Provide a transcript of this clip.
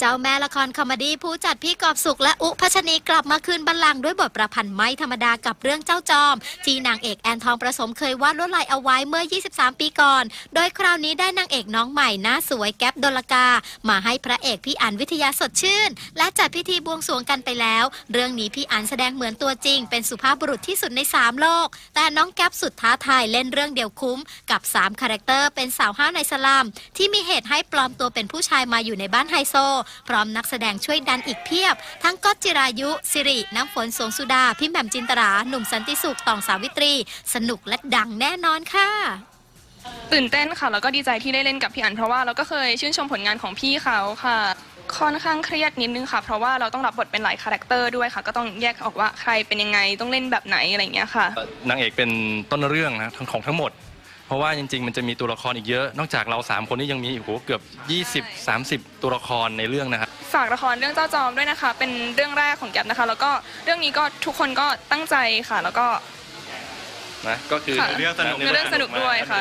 เจ้าแม่ละครคอมดี้ผู้จัดพี่กอบสุขและอุพัชนีกลับมาคืนบัลลังก์ด้วยบทประพันธ์ไม่ธรรมดากับเรื่องเจ้าจอม ที่นางเอกแอนทองประสมเคยวาดลวดลายเอาไว้เมื่อ 23 ปีก่อน โดยคราวนี้ได้นางเอกน้องใหม่หน้าสวยแก๊ปดลกา มาให้พระเอกพี่อันวิทยาสดชื่น และจัดพิธีบวงสรวงกันไปแล้ว เรื่องนี้พี่อันแสดงเหมือนตัวจริง เป็นสุภาพบุรุษที่สุดในสามโลก แต่น้องแก๊ปสุดท้าทายเล่นเรื่องเดียวคุ้ม กับ3คาแรคเตอร์เป็นสาวห้าวในสลัมที่มีเหตุให้ปลอมตัวเป็นผู้ชายมาอยู่ในบ้านไฮโซพร้อมนักแสดงช่วยดันอีกเพียบ ทั้งก๊อตจิรายุ สิริ น้ำฝนสวงสุดาพี่แหม่มจินตรา หนุ่มสันติสุขตองสาวิตรี สนุกและดังแน่นอนค่ะตื่นเต้นค่ะแล้วก็ดีใจที่ได้เล่นกับพี่อันเพราะว่าเราก็เคยชื่นชมผลงานของพี่เขาค่ะ ค่อนข้างเครียดนิดนึงค่ะ เพราะว่าเราต้องรับบทเป็นหลายคาแรคเตอร์ด้วยค่ะ ก็ต้องแยกออกว่าใครเป็นยังไงต้องเล่นแบบไหนอะไรอย่างเงี้ยค่ะนางเอกเป็นต้นเรื่องนะทั้งของทั้งหมด เพราะว่าจริง ๆ มันจะมีตัวละครอีกเยอะ นอกจากเรา3คนนี้ยังมีอีกโหเกือบ 20 30 ตัวละครในเรื่องนะครับ ฝากละครเรื่องเจ้าจอมด้วยนะคะ เป็นเรื่องแรกของแก๊ปนะคะ แล้วก็เรื่องนี้ก็ทุกคนก็ตั้งใจค่ะ แล้วก็นะก็คือค่ะเรื่องสนุก เรื่องสนุกด้วยค่ะ